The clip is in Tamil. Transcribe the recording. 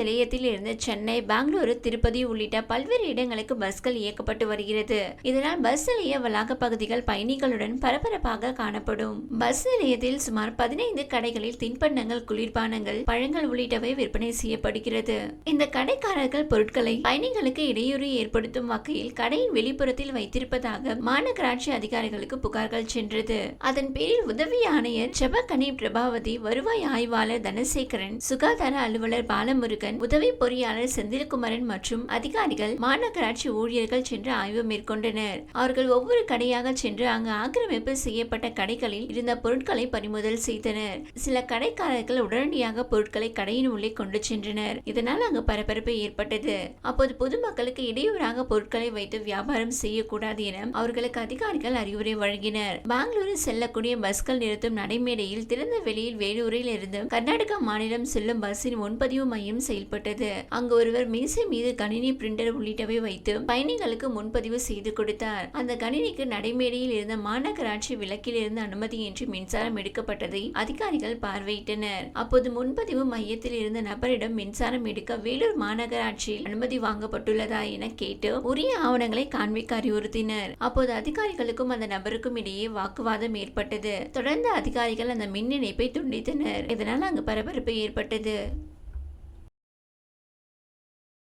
நிலையத்தில் இருந்து சென்னை பெங்களூரு திருப்பதி உள்ளிட்ட பல்வேறு இடங்களுக்கு பஸ்கள் இயக்கப்பட்டு வருகிறது. இதனால் பஸ் நிலைய வளாக பகுதிகள் பயணிகளுடன் பரபரப்பாக காணப்படும். பஸ் நிலையத்தில் சுமார் பதினைந்து கடைகளில் தின்பண்டங்கள் குளிர்பானங்கள் பழங்கள் உள்ளிட்டவை விற்பனை செய்யப்படுகிறது. இந்த கடைக்காரர்கள் பொருட்களை பயணிகளுக்கு இடையூறு ஏற்படுத்தும் வகையில் கடையின் வெளிப்புறத்தில் வைத்திருப்பதாக மாநகராட்சி அதிகாரிகளுக்கு புகார்கள் சென்றது. அதன் பேரில் உதவி ஆணையர் செபக்கனி பிரபாவதி வருவாய் ஆய்வாளர் தனசேகரன் சுகாதார அலுவலர் பாலமுருகன் உதவி பொறியாளர் செந்தில்குமரன் மற்றும் அதிகாரிகள் மாநகராட்சி ஊழியர்கள் சென்று ஆய்வு மேற்கொண்டனர். அவர்கள் ஒவ்வொரு கடையாக சென்று அங்கு ஆக்கிரமிப்பு செய்யப்பட்ட கடைகளில் இருந்த பொருட்களை பறிமுதல் செய்தனர். சில கடைக்காரர்கள் உடனடியாக பொருட்களை கடையின் உள்ளே கொண்டு சென்றனர். இதனால் அங்கு பரபரப்பு ஏற்பட்டது. அப்போது பொதுமக்களுக்கு இடையூறாக பொருட்களை வைத்து வியாபாரம் செய்யக்கூடாது என அவர்களுக்கு அதிகாரிகள் அறிவுரை வழங்கினர். பெங்களூரு செல்லக்கூடிய பஸ்கள் நிறுத்தும் நடைமேடையில் திறந்த வெளியில் வேலூரில் இருந்து கர்நாடக மாநிலம் செல்லும் பஸ்ஸின் முன்பதிவு மையம் செயல்பட்டது. அங்கு ஒருவர் மேசை மீது கணினி பிரிண்டர் உள்ளிட்டவை வைத்து பயணிகளுக்கு முன்பதிவு செய்து கொடுத்தார். அந்த கணினிக்கு நடைமேடையில் இருந்த மாநகராட்சி விளக்கில் இருந்து அனுமதியின்றி மின்சாரம் எடுக்கப்பட்டதை அதிகாரிகள் பார்வையிட்டனர். அப்போது முன்பதிவு மையத்தில் இருந்த நபரிடம் மின்சாரம் எடுக்க வேலூர் மாநகராட்சியில் அனுமதி வாங்கப்பட்டுள்ளதா என கேட்டு உரிய ஆவணங்களை காண்பிக்க அறிவுறுத்தினர். அப்போது அதிகாரிகளுக்கும் அந்த நபருக்கும் இடையே வாக்குவாதம் ஏற்பட்டது. தொடர்ந்து அதிகாரிகள் அந்த மின் இணைப்பை துண்டித்தனர். இதனால் அங்கு பரபரப்பு ஏற்பட்டது.